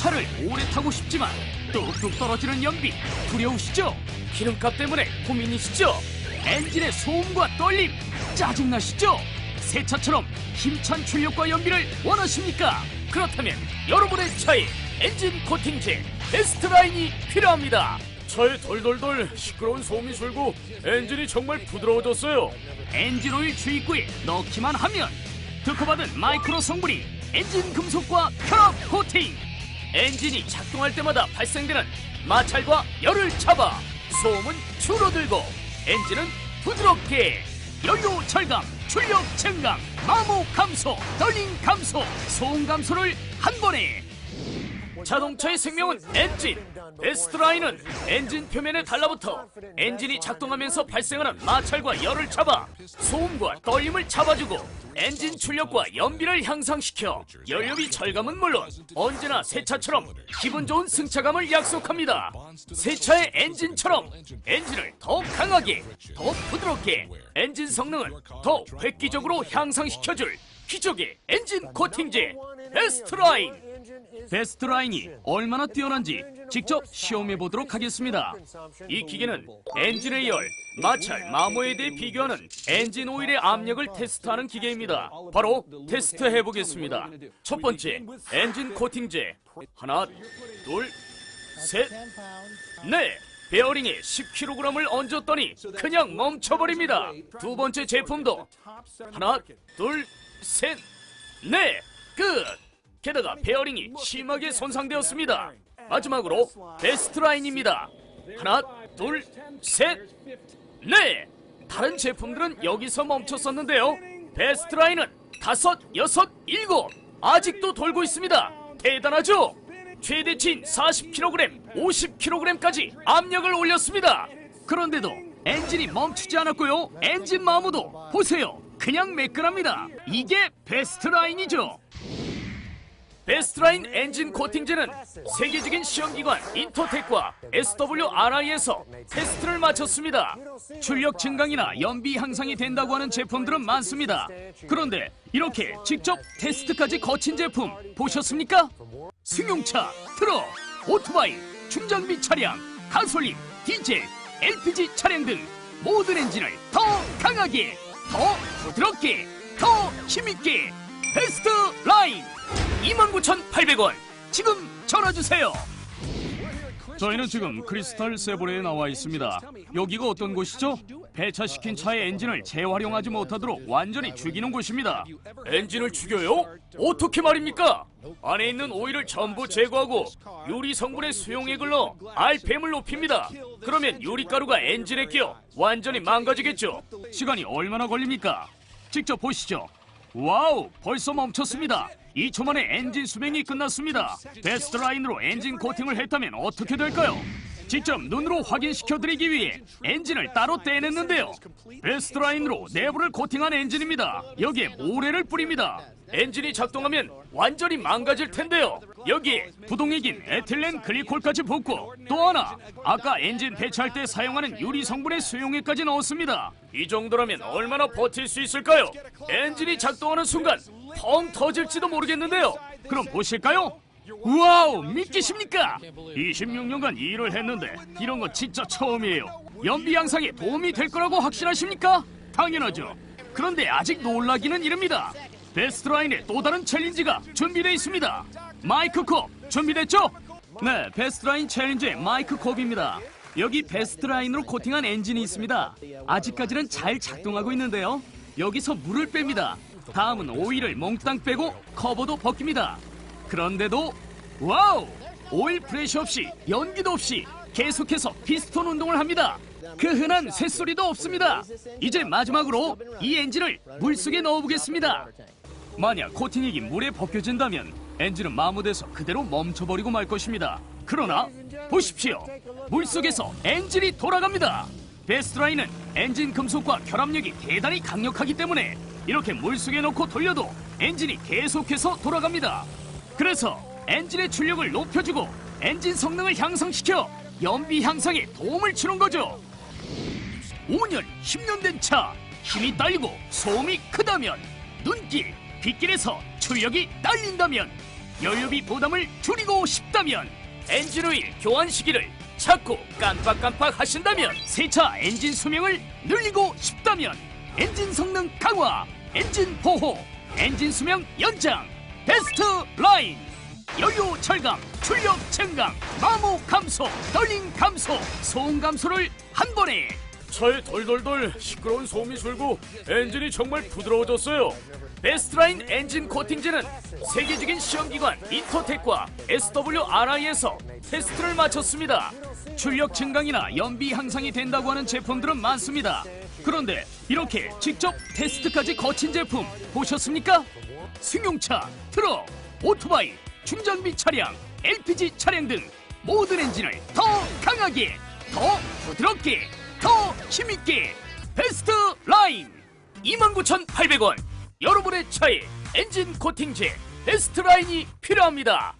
차를 오래 타고 싶지만 뚝뚝 떨어지는 연비 두려우시죠? 기름값 때문에 고민이시죠? 엔진의 소음과 떨림 짜증나시죠? 새 차처럼 힘찬 출력과 연비를 원하십니까? 그렇다면 여러분의 차에 엔진 코팅제 베스트 라인이 필요합니다. 차에 돌돌돌 시끄러운 소음이 줄고 엔진이 정말 부드러워졌어요. 엔진 오일 주입구에 넣기만 하면 특허받은 마이크로 성분이 엔진 금속과 결합 코팅 엔진이 작동할 때마다 발생되는 마찰과 열을 잡아 소음은 줄어들고 엔진은 부드럽게 연료 절감, 출력 증강, 마모 감소, 떨림 감소, 소음 감소를 한 번에. 자동차의 생명은 엔진 베스트라인은 엔진 표면에 달라붙어 엔진이 작동하면서 발생하는 마찰과 열을 잡아 소음과 떨림을 잡아주고 엔진 출력과 연비를 향상시켜 연료비 절감은 물론 언제나 새 차처럼 기분 좋은 승차감을 약속합니다. 새 차의 엔진처럼 엔진을 더 강하게 더 부드럽게 엔진 성능을 더 획기적으로 향상시켜줄 기적의 엔진 코팅제 베스트라인 베스트 라인이 얼마나 뛰어난지 직접 시험해 보도록 하겠습니다. 이 기계는 엔진의 열, 마찰, 마모에 대해 비교하는 엔진 오일의 압력을 테스트하는 기계입니다. 바로 테스트해 보겠습니다. 첫 번째, 엔진 코팅제. 하나, 둘, 셋, 넷. 베어링에 10kg을 얹었더니 그냥 멈춰버립니다. 두 번째 제품도 하나, 둘, 셋, 넷. 끝. 게다가 베어링이 심하게 손상되었습니다. 마지막으로 베스트 라인입니다. 하나, 둘, 셋, 넷. 다른 제품들은 여기서 멈췄었는데요. 베스트 라인은 다섯, 여섯, 일곱. 아직도 돌고 있습니다. 대단하죠? 최대치인 40kg, 50kg까지 압력을 올렸습니다. 그런데도 엔진이 멈추지 않았고요. 엔진 마모도 보세요. 그냥 매끈합니다. 이게 베스트 라인이죠. 베스트라인 엔진 코팅제는 세계적인 시험기관 인터텍과 SWRI에서 테스트를 마쳤습니다. 출력 증강이나 연비 향상이 된다고 하는 제품들은 많습니다. 그런데 이렇게 직접 테스트까지 거친 제품 보셨습니까? 승용차, 트럭, 오토바이, 중장비 차량, 가솔린, 디젤, LPG 차량 등 모든 엔진을 더 강하게, 더 부드럽게, 더 힘있게 베스트 라인 29,800원 지금 전화주세요 저희는 지금 크리스탈 세보레에 나와 있습니다 여기가 어떤 곳이죠? 배차시킨 차의 엔진을 재활용하지 못하도록 완전히 죽이는 곳입니다 엔진을 죽여요? 어떻게 말입니까? 안에 있는 오일을 전부 제거하고 유리 성분의 수용액을 넣어 RPM을 높입니다 그러면 유리가루가 엔진에 끼어 완전히 망가지겠죠 시간이 얼마나 걸립니까? 직접 보시죠 와우 벌써 멈췄습니다 2초 만에 엔진 수명이 끝났습니다 베스트 라인으로 엔진 코팅을 했다면 어떻게 될까요? 직접 눈으로 확인시켜 드리기 위해 엔진을 따로 떼냈는데요 베스트 라인으로 내부를 코팅한 엔진입니다 여기에 모래를 뿌립니다 엔진이 작동하면 완전히 망가질 텐데요 여기에 부동액인 에틸렌 글리콜까지 붓고 또 하나 아까 엔진 배차할 때 사용하는 유리 성분의 수용액까지 넣었습니다 이 정도라면 얼마나 버틸 수 있을까요? 엔진이 작동하는 순간 펑 터질지도 모르겠는데요. 그럼 보실까요? 와우 믿기십니까? 26년간 이 일을 했는데 이런 거 진짜 처음이에요. 연비 양상에 도움이 될 거라고 확신하십니까? 당연하죠. 그런데 아직 놀라기는 이릅니다. 베스트 라인에 또 다른 챌린지가 준비되어 있습니다. 마이크 컵 준비됐죠? 네, 베스트 라인 챌린지의 마이크 컵입니다. 여기 베스트 라인으로 코팅한 엔진이 있습니다. 아직까지는 잘 작동하고 있는데요. 여기서 물을 뺍니다. 다음은 오일을 몽땅 빼고 커버도 벗깁니다. 그런데도 와우! 오일 프레쉬 없이 연기도 없이 계속해서 피스톤 운동을 합니다. 그 흔한 쇳소리도 없습니다. 이제 마지막으로 이 엔진을 물속에 넣어보겠습니다. 만약 코팅액이 물에 벗겨진다면 엔진은 마모돼서 그대로 멈춰버리고 말 것입니다. 그러나 보십시오. 물속에서 엔진이 돌아갑니다. 베스트라인은 엔진 금속과 결합력이 대단히 강력하기 때문에 이렇게 물속에 넣고 돌려도 엔진이 계속해서 돌아갑니다. 그래서 엔진의 출력을 높여주고 엔진 성능을 향상시켜 연비 향상에 도움을 주는 거죠. 5년, 10년 된 차, 힘이 딸리고 소음이 크다면, 눈길, 빗길에서 출력이 딸린다면, 연료비 부담을 줄이고 싶다면 엔진 오일 교환 시기를 자꾸 깜빡깜빡 하신다면 세차 엔진 수명을 늘리고 싶다면 엔진 성능 강화, 엔진 보호, 엔진 수명 연장 베스트 라인 연료 절감, 출력 증강, 마모 감소, 떨림 감소, 소음 감소를 한 번에 차에 돌돌돌 시끄러운 소음이 줄고 엔진이 정말 부드러워졌어요. 베스트라인 엔진 코팅제는 세계적인 시험기관 인터텍과 SWRI에서 테스트를 마쳤습니다. 출력 증강이나 연비 향상이 된다고 하는 제품들은 많습니다. 그런데 이렇게 직접 테스트까지 거친 제품 보셨습니까? 승용차, 트럭, 오토바이, 중장비 차량, LPG 차량 등 모든 엔진을 더 강하게, 더 부드럽게, 더 힘있게 베스트 라인! 29,800원! 여러분의 차에 엔진 코팅제 베스트 라인이 필요합니다